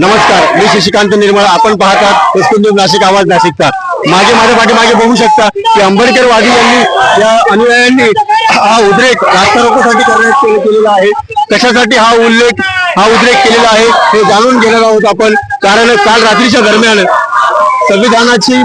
नमस्कार मी शशिकांत निर्मळ आपण पाहतात एसपी नाशिक आवाज नाशिकचा. मागे माझ्या पाठीमागे बघू शकता की आंबेडकर वादी यांनी या अनुयायांनी हा उद्रेक रास्ता करण्यात केलेला आहे. कशासाठी हा उल्लेख हा उद्रेक केलेला आहे हे जाणून घेणार आहोत आपण. कारण काल रात्रीच्या दरम्यान संविधानाची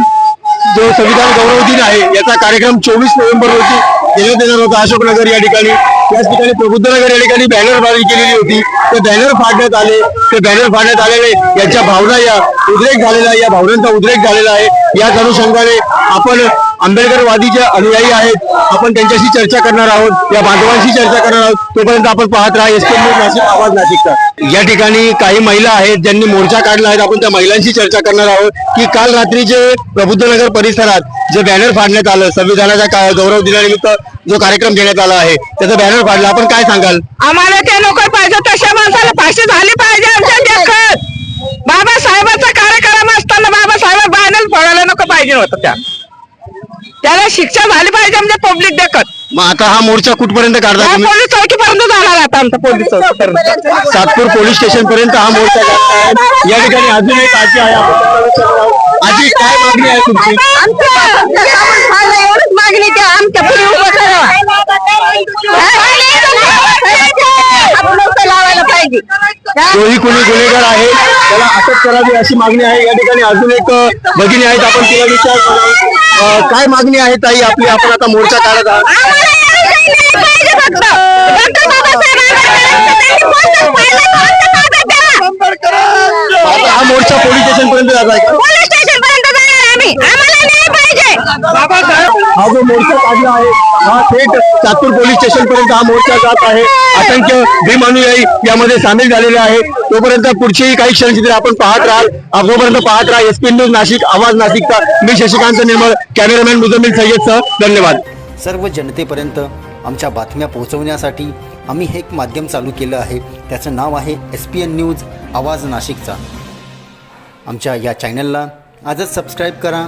जो संविधान गौरव दिन आहे याचा कार्यक्रम चोवीस नोव्हेंबर रोजी देण्यात येणार होता अशोकनगर या ठिकाणी त्याच ठिकाणी प्रबुद्धनगर या ठिकाणी बॅनर बाजी केलेली होती. तर बॅनर फाडण्यात आले. ते बॅनर फाडण्यात आलेले यांच्या भावना या उद्रेक झालेला आहे या भावनांचा उद्रेक झालेला आहे. याच अनुषंगाने आपण आंबेडकरवादीचे अनुयायी आहेत. आपण त्यांच्याशी चर्चा करणार आहोत. या बांधवांशी चर्चा करणार आहोत. तोपर्यंत आपण पाहत राहा. एस नाशिक आवाज नाशिकचा. या ठिकाणी काही महिला आहेत ज्यांनी मोर्चा काढला आहे. आपण त्या महिलांशी चर्चा करणार आहोत. की काल रात्रीचे प्रबुद्धनगर परिसरात जे बॅनर फाडण्यात आलं संविधानाच्या का- गौरव दिनानिमित्त जो कार्यक्रम घेण्यात आला आहे त्याचा बॅनर फाडला. आपण काय सांगाल? आम्हाला ते नको पाहिजे. तशा माणसाला फाशी झाली पाहिजे आमच्या देखत बाबासाहेबाचा कार्यक्रम असताना बाबासाहेब बायनल फोडायला नको पाहिजे होतं त्या. त्याला शिक्षा झाली पाहिजे आमच्या पब्लिक देखत. मग आता हा मोर्चा कुठपर्यंत काढता या तुम्ही? पोलीस चौकीपर्यंत जाणार आता आमचा पोलीस चौकीपर्यंत. सातपूर पोलीस स्टेशन पर्यंत हा मोर्चा या ठिकाणी अजून एक आजी आहे. आपण. आजी काय मागणी आहे तुमची? एवढीच मागणी द्या आमच्या पुढे उभं करावा. लावायला पाहिजे. जोही कोणी गुन्हेगार आहे? त्याला अटक करावी अशी मागणी आहे. या ठिकाणी अजून एक अ, भगिनी आहेत. आपण तिला विचार काय मागणी आहे ताई आपली? आपण आता मोर्चा काढत आहात. आता हा मोर्चा पोलीस स्टेशन पर्यंत जात आहे का? हा जो मोर्चा काढला आहे हा थेट चातूर पोलीस स्टेशन पर्यंत हा मोर्चा जात आहे. असंख्य भीम अनुयायी यामध्ये सामील झालेले आहे तोपर्यंत पुढचीही काही क्षणचित्रे आपण पाहत राहाल. तोपर्यंत पाहत राहा एसपी न्यूज नाशिक आवाज नाशिकचा. मी शशिकांत निर्मळ कॅमेरामॅन मुजम्मिल सय्यद सह धन्यवाद. सर्व जनतेपर्यंत आमच्या बातम्या पोहोचवण्यासाठी आम्ही हे एक माध्यम चालू केलं आहे. त्याचं नाव आहे एस पी एन न्यूज आवाज नाशिकचा. आमच्या या चॅनलला आजच सबस्क्राईब करा.